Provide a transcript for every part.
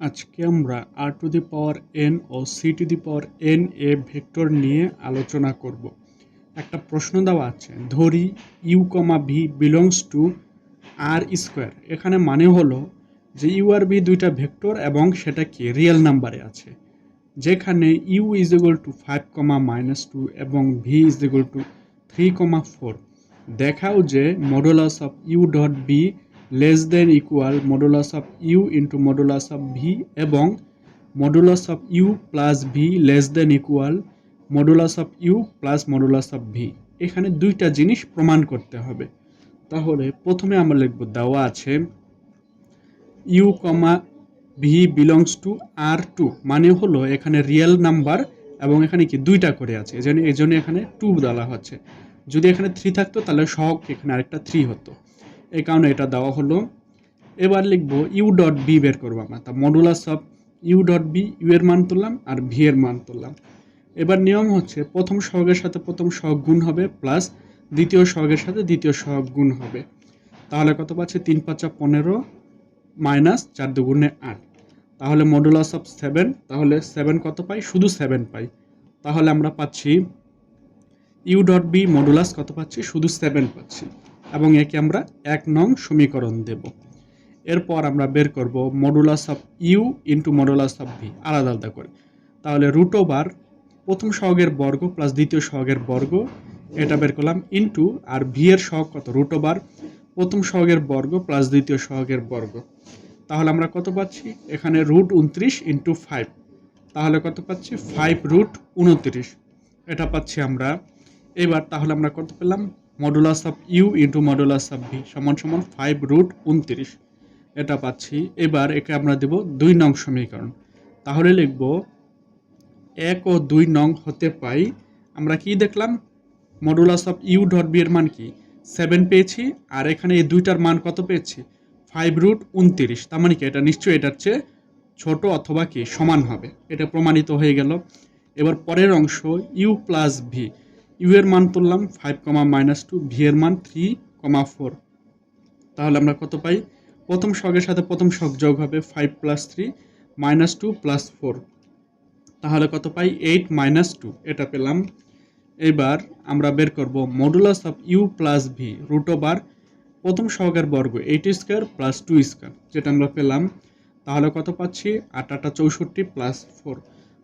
আজকে আমরা R to the power N O C to the power N A vector নিয়ে আলোচনা করব। একটা প্রশ্ন দেওয়া আছে, ধরি U comma V belongs to R square এখানে মানে হলো যে ইউ আর ভি দুইটা ভেক্টর এবং সেটা কি রিয়েল নাম্বারে আছে। যেখানে U is equal to five comma minus two এবং V is equal to three comma four দেখাও যে modulus of U dot V less then equal modulus of u into modulus of v এবং modulus of u plus v less then equal modulus of u plus modulus of v এখানে দুইটা জিনিস প্রমাণ করতে হবে। তাহলে প্রথমে আমরা লিখব দেওয়া আছে u comma v belongs to R two মানে হলো এখানে রিয়েল নাম্বার এবং এখানে কি দুইটা করে আছে। এই জন্য এই জন্য এখানে টু দেওয়া হচ্ছে। যদি এখানে থ্রি থাকতো তাহলে সহগ এখানে আরেকটা থ্রি হতো। এই কারণে এটা দেওয়া হলো। এবার লিখব ইউ ডট বি বের করব আমরা। তা modulus of u dot v u এর মান তুললাম আর ভি এর মান তুললাম। এবার নিয়ম হচ্ছে প্রথম সহগের সাথে প্রথম সহগ গুণ হবে প্লাস দ্বিতীয় সহগের সাথে দ্বিতীয় সহগ গুণ হবে। তাহলে কত পাচ্ছে? তিন পাঁচা পনেরো মাইনাস চার দুগুণে আট। তাহলে মডুলাস অফ সেভেন তাহলে সেভেন কত পাই? শুধু সেভেন পাই। তাহলে আমরা পাচ্ছি ইউ ডট বি মডুলাস কত পাচ্ছি? শুধু সেভেন পাচ্ছি। এবং একে আমরা এক নং সমীকরণ দেব। এরপর আমরা বের করব modulus of u into modulus of v আলাদা আলাদা করে। তাহলে রুট ওভার প্রথম সহগের বর্গ প্লাস দ্বিতীয় সহগের বর্গ, এটা বের করলাম ইন্টু আর ভি এর সহগ কত? রুট ওভার প্রথম সহগের বর্গ প্লাস দ্বিতীয় সহগের বর্গ। তাহলে আমরা কত পাচ্ছি? এখানে রুট উনত্রিশ ইন্টু ফাইভ তাহলে কত পাচ্ছি? ফাইভ রুট উনত্রিশ। এটা পাচ্ছি আমরা, এবার তাহলে আমরা কত পেলাম? Modulus of u into modulus of v সমান সমান ফাইভ রুট উনত্রিশ। এটা পাচ্ছি। এবার একে আমরা দেব দুই নং সমীকরণ। তাহলে লিখব এক ও দুই নং হতে পাই। আমরা কি দেখলাম? Modulus of u dot v এর মান কি? সেভেন পেয়েছি। আর এখানে এই দুইটার মান কত পেয়েছি? ফাইভ রুট উনত্রিশ। তার মানে কি? এটা নিশ্চয়ই এটার চেয়ে ছোট অথবা কি? সমান হবে। এটা প্রমাণিত হয়ে গেল। এবার পরের অংশ ইউ প্লাস ভি ইউ এর মান তুললাম five comma minus two v এর মান থ্রি কমা ফোর তাহলে আমরা কত পাই? প্রথম শখের সাথে প্রথম শখ যোগ হবে five plus three minus two plus four তাহলে কত পাই? এইট মাইনাস টু এটা পেলাম। এবার আমরা বের করব modulus of u plus v root over প্রথম সহগের বর্গ eight square plus two square যেটা আমরা পেলাম। তাহলে কত পাচ্ছি? আট আটা চৌষট্টি প্লাস ফোর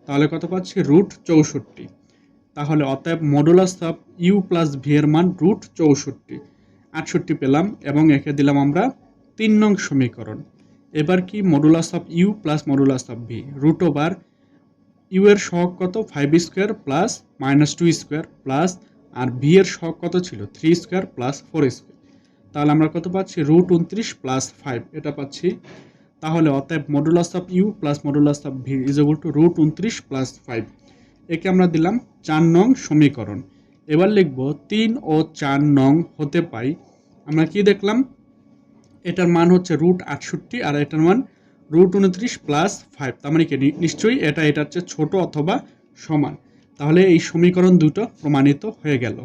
তাহলে কত পাচ্ছি? রুট চৌষট্টি। তাহলে অতএব modulus of u plus v এর মান রুট চৌষট্টি। আটষট্টি পেলাম এবং একে দিলাম আমরা তিন নং সমীকরণ। এবার কি modulus of u plus modulus of v root over u এর সহগ কত? Five square plus minus two square plus আর ভি এর সহগ কত ছিল? Three square plus four square তাহলে আমরা কত পাচ্ছি? রুট উনত্রিশ প্লাস ফাইভ এটা পাচ্ছি। তাহলে অতএব modulus of u plus modulus of v is to root উনত্রিশ প্লাস ফাইভ একে আমরা দিলাম চার নং সমীকরণ। এবার লিখব তিন ও চার নং হতে পাই। আমরা কি দেখলাম? এটার মান হচ্ছে রুট আটষট্টি আর এটার মান রুট উনত্রিশ প্লাস ফাইভ। তার মানে কি? নিশ্চয়ই এটা এটার চেয়ে ছোটো অথবা সমান। তাহলে এই সমীকরণ দুটো প্রমাণিত হয়ে গেল।